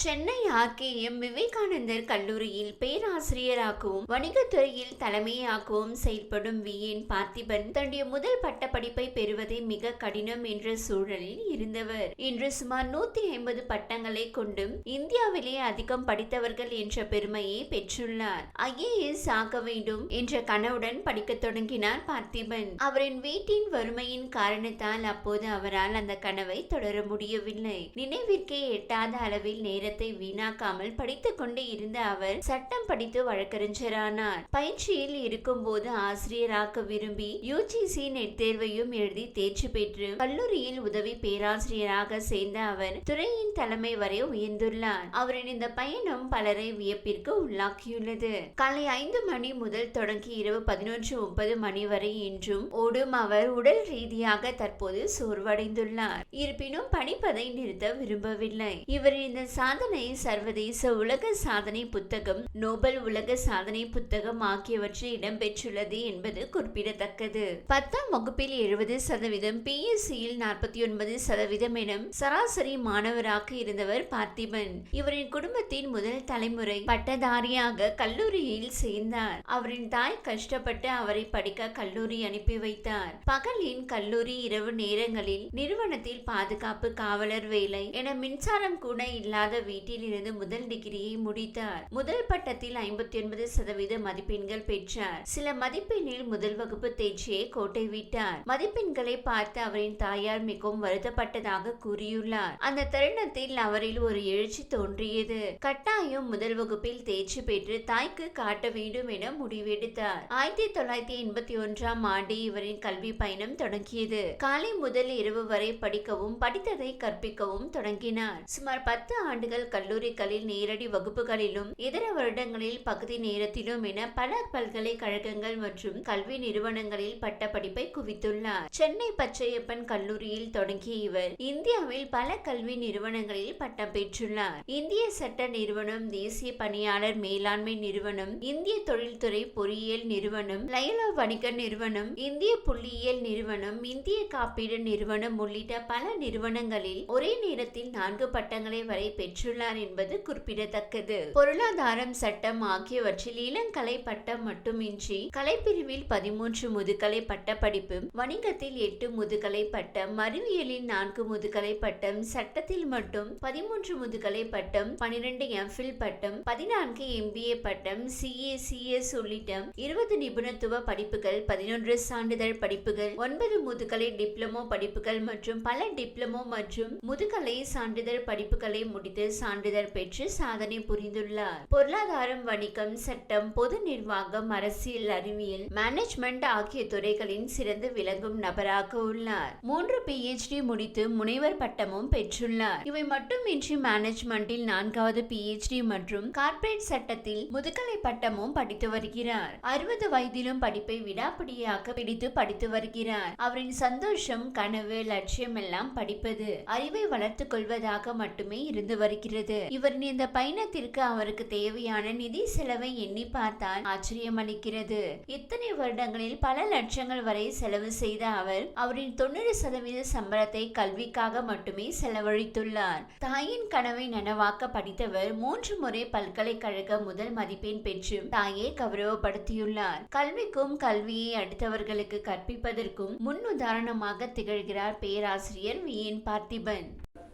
Chennai RKM விவேகானந்தர் கல்லூரியில் பேராசிரியராகவும் வணிகத்துறையில் தலைமையாகவும் செயல்படும் we. என். பார்த்திபன் தன்னுடைய முதல் பட்டப்படிப்பை பெறுவதே மிக கடினம் என்ற சூழலில் இருந்தவர். இன்று சுமார் நூத்தி ஐம்பது பட்டங்களை கொண்டும் இந்தியாவிலே அதிகம் படித்தவர்கள் என்ற பெருமையை பெற்றுள்ளார். ஐஏஎஸ் ஆக வேண்டும் என்ற கனவுடன் படிக்கத் தொடங்கினார் பார்த்திபன். அவரின் வீட்டின் வறுமையின் காரணத்தால் அப்போது அவரால் அந்த கனவை தொடர முடியவில்லை. நினைவிற்கே எட்டாத அளவில் நேரத்தை வீணாக்காமல் படித்துக் கொண்டே இருந்த அவர் சட்டம் படித்து வழக்கறிஞரானார். பயிற்சியில் இருக்கும்போது ஆசிரியராக்க விரும்பி யூஜிசி நெட் தேர்வையும் எழுதி தேர்ச்சி பெற்று கல்லூரியில் உதவி பேராசிரியராக சேர்ந்த அவர் துறையின் தலைமை வரை உயர்ந்துள்ளார். அவரின் இந்த பயணம் பலரை வியப்பிற்கு உள்ளாக்கியுள்ளது. காலை ஐந்து மணி முதல் தொடங்கி இரவு பதினொன்று முப்பது மணி வரை இன்றும் ஓடும் அவர் உடல் ரீதியாக தற்போது சோர்வடைந்துள்ளார். இருப்பினும் படிப்பதை நிறுத்த விரும்பவில்லை. இவரின் இந்த சாதனை சர்வதேச உலக சாதனை புத்தகம். நோபல் உலக சாதனை புத்தகம் ஆகியவற்றில் இடம்பெற்றுள்ளது என்பது குறிப்பிடத்தக்கது. பத்தாம் வகுப்பில் எழுபது சதவீதம் பிஎஸ்சியில் நாற்பத்தி ஒன்பது சதவீதம் என சராசரி மாணவராக இருந்தவர் பார்த்திபன். இவரின் குடும்பத்தின் முதல் தலைமுறை பட்டதாரியாக கல்லூரியில் சேர்ந்தார். அவரின் தாய் கஷ்டப்பட்டு அவரை படிக்க கல்லூரி அனுப்பி வைத்தார். பகலின் கல்லூரி இரவு நேரங்களில் நிறுவனத்தில் பாதுகாப்பு காவலர் வேலை என மின்சாரம் கூட இல்லாத வீட்டிலிருந்து முதல் டிகிரியை முடித்தார். முதல் பட்டத்தில் ஐம்பத்தி ஒன்பது சதவீத மதிப்பெண்கள் பெற்றார். சில மதிப்பெண்ணில் முதல் வகுப்பு தேர்ச்சியை கோட்டை விட்டார் மதிப்பெண்களை பார்த்து அவரின் தாயார் மிகவும் வருத்தப்பட்டதாக கூறியுள்ளார். அந்த தருணத்தில் அவரில் ஒரு எழுச்சி தோன்றியது. கட்டாயம் முதல் வகுப்பில் தேர்ச்சி பெற்று தாய்க்கு காட்ட வேண்டும் என முடிவெடுத்தார். ஆயிரத்தி தொள்ளாயிரத்தி எண்பத்தி ஒன்றாம் ஆண்டு இவரின் கல்வி பயணம் தொடங்கியது. காலை முதல் இரவு வரை படிக்கவும் படித்ததை கற்பிக்கவும் தொடங்கினார். சுமார் பத்து ஆண்டுகள் கல்லூரிகளில் நேரடி வகுப்புகளிலும் இதர வருடங்களில் பகுதி நேரத்திலும் என பல பல்கலைக்கழகங்கள் மற்றும் கல்வி நிறுவனங்களில் பட்டப்படிப்பை குவித்துள்ளார். சென்னை பச்சையப்பன் கல்லூரியில் தொடங்கிய இவர் இந்தியாவில் பல கல்வி நிறுவனங்களில் பட்டம் பெற்றுள்ளார். இந்திய சட்ட நிறுவனம் தேசிய பணியாளர் மேலாண்மை நிறுவனம் இந்திய தொழில்துறை பொறியியல் நிறுவனம் லயலா வணிக நிறுவனம் இந்திய புள்ளியியல் நிறுவனம் இந்திய காப்பீடு நிறுவனம் உள்ளிட்ட பல நிறுவனங்களில் ஒரே நேரத்தில் நான்கு பட்டங்களை வரை பெற்று பெற்றுள்ளார் என்பது குறிப்பிடத்தக்கது. பொருளாதாரம் சட்டம் ஆகியவற்றில் இளங்கலை பட்டம் மட்டுமின்றி கலைப்பிரிவில் பதிமூன்று முதுகலை பட்டப்படிப்பு வணிகத்தில் எட்டு முதுகலை பட்டம் அறிவியலில் நான்கு முதுகலை பட்டம் சட்டத்தில் மட்டும் பதிமூன்று முதுகலை பட்டம் பனிரெண்டு எம்ஃபில் பட்டம் பதினான்கு எம்பிஏ பட்டம் சிஏ சிஎஸ் உள்ளிட்ட இருபது நிபுணத்துவ படிப்புகள் பதினொன்று சான்றிதழ் படிப்புகள் ஒன்பது முதுகலை டிப்ளமோ படிப்புகள் மற்றும் பல டிப்ளமோ மற்றும் முதுகலை சான்றிதழ் படிப்புகளை முடித்து சான்றிதழ் பெற்று சாதனை புரிந்துள்ளார். பொருளாதாரம் வணிகம் சட்டம் பொது நிர்வாகம் அரசியல் அறிவியல் மேனேஜ்மெண்ட் ஆகிய துறைகளின் சிறந்து விளங்கும் நபராக உள்ளார். மூன்று பிஹெச்டி முடித்து முனைவர் பட்டமும் பெற்றுள்ளார். இவை மட்டுமின்றி மேனேஜ்மெண்டில் நான்காவது பிஹெச்டி மற்றும் கார்ப்பரேட் சட்டத்தில் முதுகலை பட்டமும் படித்து வருகிறார். அறுபது வயதிலும் படிப்பை விடாப்பிடியாக பிடித்து படித்து வருகிறார். அவரின் சந்தோஷம் கனவு லட்சியம் எல்லாம் படிப்பது அறிவை வளர்த்துக் கொள்வதாக மட்டுமே இருந்து வருகிறது இவரின் இந்த பயணத்திற்கு அவருக்கு தேவையான நிதி செலவை எண்ணி பார்த்தால் ஆச்சரியம் அளிக்கிறது. இத்தனை வருடங்களில் பல லட்சங்கள் வரை செலவு செய்த அவர் அவரின் தொண்ணூறு சதவீத சம்பளத்தை கல்விக்காக மட்டுமே செலவழித்துள்ளார். தாயின் கனவை நனவாக்க படித்தவர் மூன்று முறை பல்கலைக்கழக முதல் மதிப்பெண் பெற்று தாயை கௌரவப்படுத்தியுள்ளார். கல்விக்கும் கல்வியை அடுத்தவர்களுக்கு கற்பிப்பதற்கும் முன் உதாரணமாக திகழ்கிறார் பேராசிரியர் வி. என். பார்த்திபன்.